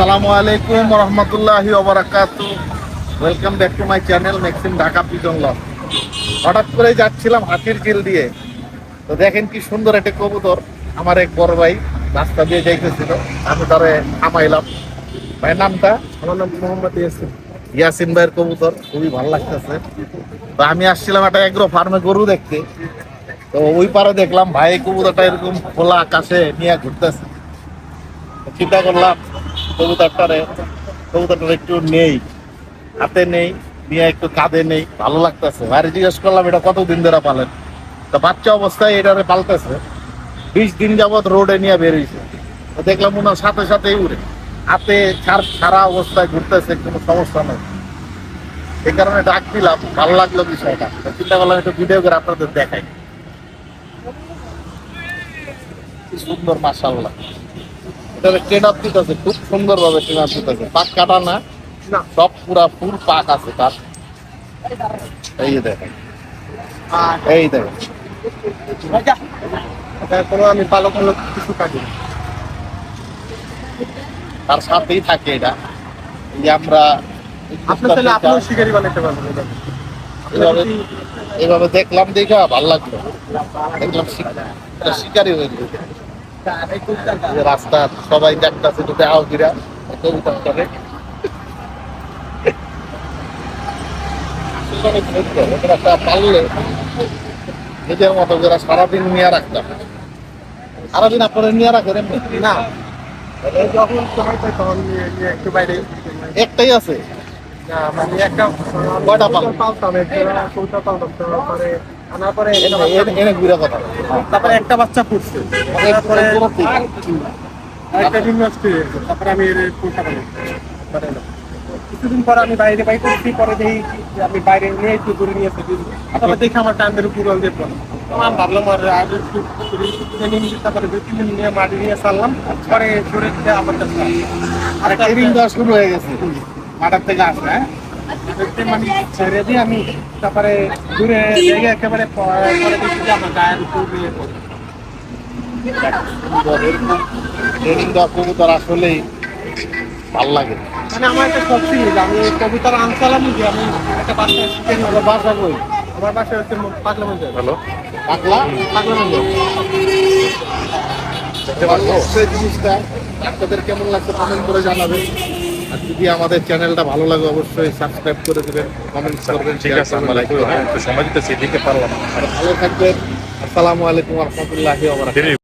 আসসালামু আলাইকুম রহমতুল্লাহি ওবরাকাতু। Welcome back to my channel Maxim Dhaka পিটন হঠাৎ করে যাচ্ছিলাম হাতির ঝিল দিয়ে। তো দেখেন কি সুন্দর একটা কবুতর আমার এক বড় ভাই রাস্তা দিয়ে যাইতেছিল আমি তারে থামাইলাম। ভাই নামটা? আমার নাম মোহাম্মদ ইয়াসিন। ইয়াসিন ভাইয়ের কবুতর খুবই ভালো লাগতেছে। তো আমি আসছিলাম একটা এগ্রো ফার্মে গরু দেখতে। তো ওই পারে দেখলাম ভাই কবুতরটা এরকম খোলা আকাশে নিয়ে ঘুরতেছে। চিন্তা করলাম কবুতরটারে কবুতরটা একটু নেই, হাতে নেই, নিয়ে একটু কাঁধে নেই, ভালো লাগতেছে। ভাইরে জিজ্ঞেস করলাম, এটা কতদিন ধরে পালেন? তো বাচ্চা অবস্থায় এটারে পালতেছে, বিশ দিন যাবত রোডে নিয়ে বেরিয়েছে দেখলাম ওনার সাথে সাথেই উড়ে। হাতে ছাড়, ছাড়া অবস্থায় ঘুরতেছে, কোনো সমস্যা নেই। এই কারণে ডাক দিলাম, ভালো লাগল বিষয়টা। চিন্তা করলাম, একটু ভিডিও করে আপনাদের দেখাই। সুন্দর মাসাল্লাহ এটা ট্রেন আপ দিতেছে খুব ট্রেন আপ দিতেছে। পাক কাটা না সব পুরা ফুল পাক আছে তার। এই যে দেখেন। এই দেখেন। আমি পালক কিছু কাটি তার সাথেই থাকে এটা। যে আমরা শিকারি বানাতে এইভাবে দেখলাম দেখা ভালো লাগল। দেখলাম শিকারি হয়ে রাস্তা সবাই দেখতেছে কবিতা করে পারলে নিজের মতো সারাদিন নিয়ে রাখতাম। সারাদিন আপনারা নিয়ে রাখেন এমনি? না। একটাই আছে। না মানে একটা কয়টা পাল? পালতাম একটা কৌটা পালতাম তারপরে আনার পরে এনে- বাচ্চা- এনে- এনে ঘুরে কথা। তারপরে একটা বাচ্চা ফুটছে তারপরে একটা ডিম নষ্ট হয়ে তারপরে আমি এর কিছুদিন পরে আমি বাইরে বাই করছি পরে দেখি যে আমি বাইরে নিয়ে একটু নিয়ে এসে দিই তারপরে দেখি আমার উপর জল দিয়ে পড়ে। আমি ভাবলাম আর আগে একটু তারপরে দুই তিন দিন নিয়ে মাটি নিয়ে চাললাম পরে ঘুরে আমার কাছে আর ট্রেনিং দেওয়া শুরু হয়ে গেছে। মাঠার থেকে আসে হ্যাঁ? দেখতে মানে ছেড়ে দিয়ে আমি তারপরে লেগে একেবারে পরে পরে দেখি যে আমার গায়ের উপর নিয়ে ট্রেনিং দেওয়া কবুতর আসলেই ভালো লাগে। মানে আমার একটা শখ ছিল আমি কবিতার আনসালাম যে আমি একটা শিখে আপনার বাসা কই? আমার বাসায় হচ্ছে পাগলা মঞ্জুর হ্যালো। পাকলা পাগলা মঞ্জুর সেই জিনিসটা আপনাদের কেমন লাগছে কমেন্ট করে জানাবেন। আর যদি আমাদের চ্যানেলটা ভালো লাগে অবশ্যই সাবস্ক্রাইব করে দেবেন কমেন্ট করবেন ঠিক আছে আমরা লাইক করব একটু সময় দিতে পারলাম না। ভালো থাকবেন আসসালামু আলাইকুম ওয়া রাহমাতুল্লাহি ওয়া বারাকাতুহু।